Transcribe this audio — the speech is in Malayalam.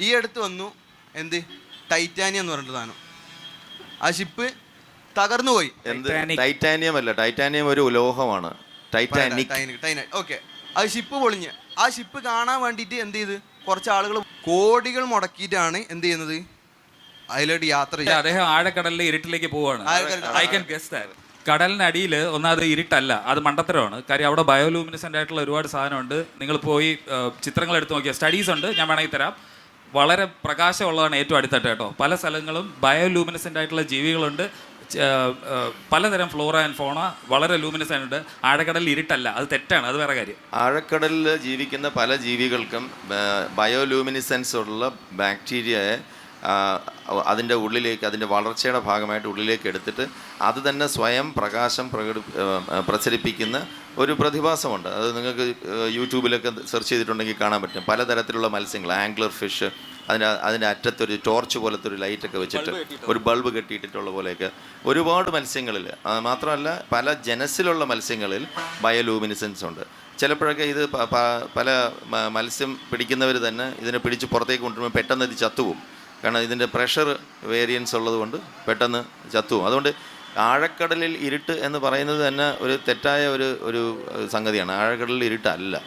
ഈ അടുത്ത് വന്നു എന്ത്? ടൈറ്റാനിയം എന്ന് പറഞ്ഞിട്ട് സാധനം. ആ ഷിപ്പ് തകർന്നു പോയി. എന്ത്? Titanic. ടൈറ്റാനിയം അല്ല ടൈറ്റാനിയം ഒരു ലോഹമാണ്. ടൈറ്റാനിക് ഓക്കെ ആ ഷിപ്പ് പൊളിഞ്ഞ്. ആ ഷിപ്പ് കാണാൻ വേണ്ടിയിട്ട് എന്ത് ചെയ്ത്? കുറച്ച് ആളുകൾ കോടികൾ മുടക്കിയിട്ടാണ് എന്ത് ചെയ്യുന്നത്? അതിലോട്ട് യാത്ര പക്ഷേ ചെയ്യുക അദ്ദേഹം ആഴക്കടലിലെ ഇരുട്ടിലേക്ക് പോവാണ് ആഴക്കടലിൽ- ഐ കൻ ഗസ് ദാറ്റ് കടലിനടിയിൽ ഒന്നാമത് ഇരുട്ടല്ല അത് മണ്ടത്തരമാണ്. കാര്യം അവിടെ ബയോലൂമിനസെന്റ് ആയിട്ടുള്ള ഒരുപാട് സാധനമുണ്ട്. നിങ്ങൾ പോയി ആ, ചിത്രങ്ങൾ എടുത്ത് നോക്കിയാൽ സ്റ്റഡീസ് ഉണ്ട്. ഞാൻ വേണമെങ്കിൽ തരാം. വളരെ പ്രകാശമുള്ളതാണ് ഏറ്റവും അടിത്തട്ട് കേട്ടോ. പല സ്ഥലങ്ങളും ബയോലൂമിനസെന്റ് ആയിട്ടുള്ള ജീവികളുണ്ട്. പലതരം ഫ്ലോറ ആൻഡ് ഫോണ വളരെ ലൂമിനസ് ആയിട്ടുണ്ട്. ആഴക്കടലിൽ ഇരുട്ടല്ല അത് തെറ്റാണ് അത് വേറെ കാര്യം. ആഴക്കടലിൽ ജീവിക്കുന്ന പല ജീവികൾക്കും ബയോലൂമിനിസെൻസ് ഉള്ള ബാക്ടീരിയയെ അതിന്റെ ഉള്ളിലേക്ക് അതിന്റെ വളർച്ചയുടെ ഭാഗമായിട്ട് ഉള്ളിലേക്ക് എടുത്തിട്ട് അത് തന്നെ സ്വയം പ്രകാശം പ്രകടി പ്രചരിപ്പിക്കുന്ന ഒരു പ്രതിഭാസമുണ്ട്. അത് നിങ്ങൾക്ക് യൂട്യൂബിലൊക്കെ സെർച്ച് ചെയ്തിട്ടുണ്ടെങ്കിൽ കാണാൻ പറ്റും. പലതരത്തിലുള്ള മത്സ്യങ്ങൾ ആംഗ്ലർ ഫിഷ് അതിന്റെ അതിന്റെ അറ്റത്തൊരു ടോർച്ച് പോലത്തെ ഒരു ലൈറ്റൊക്കെ വെച്ചിട്ട് ഒരു ബൾബ് കെട്ടിയിട്ടിട്ടുള്ള പോലെയൊക്കെ ഒരുപാട് മത്സ്യങ്ങളിൽ മാത്രമല്ല പല ജനസിലുള്ള മത്സ്യങ്ങളിൽ ബയോലൂമിനിസൻസ് ഉണ്ട്. ചിലപ്പോഴൊക്കെ ഇത് പല മത്സ്യം പിടിക്കുന്നവർ തന്നെ ഇതിനെ പിടിച്ച് പുറത്തേക്ക് കൊണ്ടുവരുമ്പോൾ പെട്ടെന്ന് ഇത് ചത്തുപോകും. കാരണം ഇതിന്റെ പ്രഷർ വേരിയൻസ് ഉള്ളതുകൊണ്ട് പെട്ടെന്ന് ചത്തും അതുകൊണ്ട് ആഴക്കടലിൽ ഇരുട്ട് എന്ന് പറയുന്നത് തന്നെ ഒരു തെറ്റായ ഒരു ഒരു സംഗതിയാണ്. ആഴക്കടലിൽ ഇരുട്ടല്ല.